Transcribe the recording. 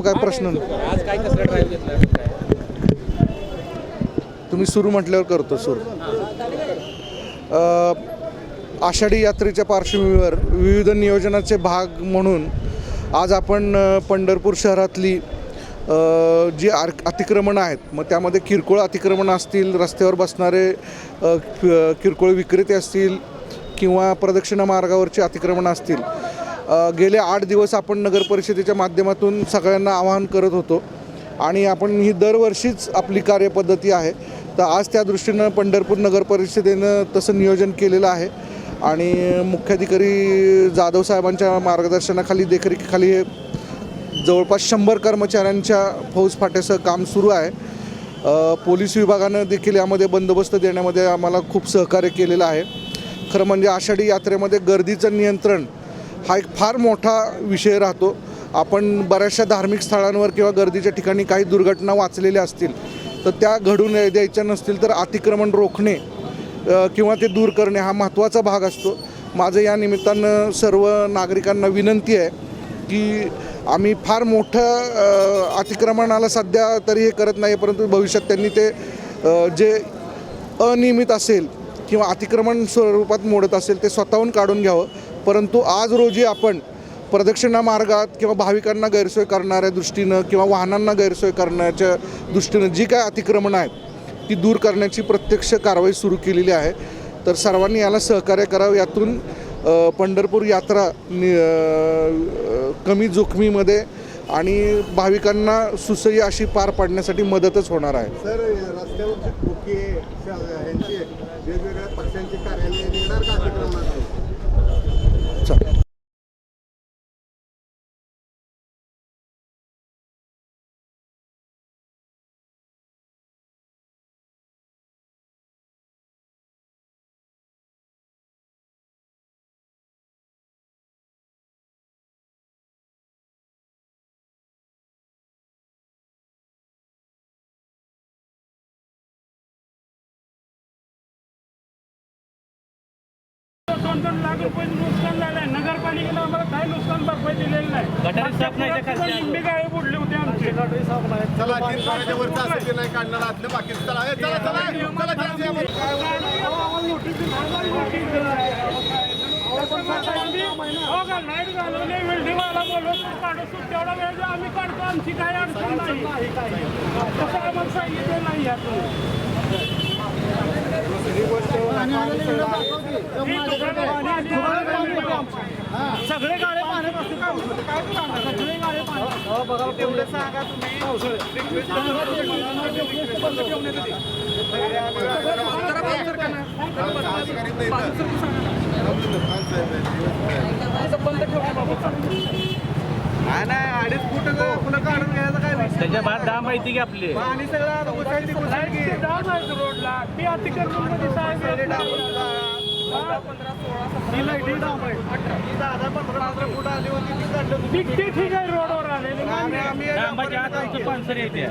काय प्रश्न नाही. आज काय कसला ड्राईव्ह घेतला काय तुम्ही सुरू म्हटल्यावर करतो सुरू आषाढी यात्रेच्या पार्श्वभूमीवर विविध नियोजनाचे भाग म्हणून आज आपण पंढरपूर शहरातली जी आर अतिक्रमणं आहेत मग त्यामध्ये किरकोळ अतिक्रमणं असतील रस्त्यावर बसणारे किरकोळ विक्रेते असतील किंवा प्रदक्षिणा मार्गावरची अतिक्रमणं असतील गेले आठ दिवस आपण नगर परिषदेच्या माध्यमातून सगळ्यांना आवाहन करत होतो. आणि आपण ही दरवर्षीच आपली कार्यपद्धती आहे. तर आज त्या दृष्टीनं पंढरपूर नगर परिषदेनं तसं नियोजन केलेलं आहे. आणि मुख्याधिकारी जाधव साहेबांच्या मार्गदर्शनाखाली देखरेखीखाली हे जवळपास शंभर कर्मचाऱ्यांच्या फौजफाट्याचं काम सुरू आहे. पोलीस विभागानं देखील यामध्ये बंदोबस्त देण्यामध्ये आम्हाला खूप सहकार्य केलेलं आहे. खरं म्हणजे आषाढी यात्रेमध्ये गर्दीचं नियंत्रण हा एक फार मोठा विषय राहतो. आपण बऱ्याचशा धार्मिक स्थळांवर किंवा गर्दीच्या ठिकाणी काही दुर्घटना वाचलेल्या असतील तर त्या घडून द्यायच्या नसतील तर अतिक्रमण रोखणे किंवा ते दूर करणे हा महत्त्वाचा भाग असतो. माझं या निमित्तानं सर्व नागरिकांना विनंती आहे की आम्ही फार मोठं अतिक्रमणाला सध्या तरी हे करत नाही परंतु भविष्यात त्यांनी ते जे अनियमित असेल किंवा अतिक्रमण स्वरूपात मोडत असेल ते स्वतःहून काढून घ्यावं. परंतु आज रोजी आपण प्रदक्षिणा मार्गात किंवा भाविकांना गैरसोय करणाऱ्या दृष्टीनं किंवा वाहनांना गैरसोय करण्याच्या दृष्टीनं जी काय अतिक्रमणं आहेत ती दूर करण्याची प्रत्यक्ष कारवाई सुरू केलेली आहे. तर सर्वांनी याला सहकार्य करावं. यातून पंढरपूर यात्रा नि कमी जोखमीमध्ये आणि भाविकांना सुसह्य अशी पार पाडण्यासाठी मदतच होणार आहे. सर रस्त्यावरची वेगवेगळ्या पक्षांची कार्यालय दोन दोन लाख रुपये नुकसान झालंय. नगरपालिकेनं आम्हाला काय नुकसान भरपाई दिलेली नाही. गटारी साफ नाही त्या खालच्या. निम्मी गाळे बुडले होते आमचे. चला तीन वरचं नाही काढणार. आतलं बाकीचं चला. ए, चला चला चला चला या वर. का लाइट घालवले. वेल्डिंगवाला बोलवतो. काढू तेवढा वेळ जे आम्ही काढतो. आमची काही अडचण नाही. तसं आम्हाला सांगितलं नाही यातून. सगळे गाळे पाण्यात सगळे गाळे पाण्यात तेवढे सांगा तुम्ही. नाही नाही त्याच्या बाद दाम माहिती की आपली. पाणी सगळं आता उसायची आहेत रोडला. ती अतिक्रमणमध्ये आहे. ही दहा पंधरा पंधरा फूट आली होती ती काढली ठीक आहे रोडवर आलेली. आम्ही आम्ही दांबाच्या आत आमचं पानसर येते.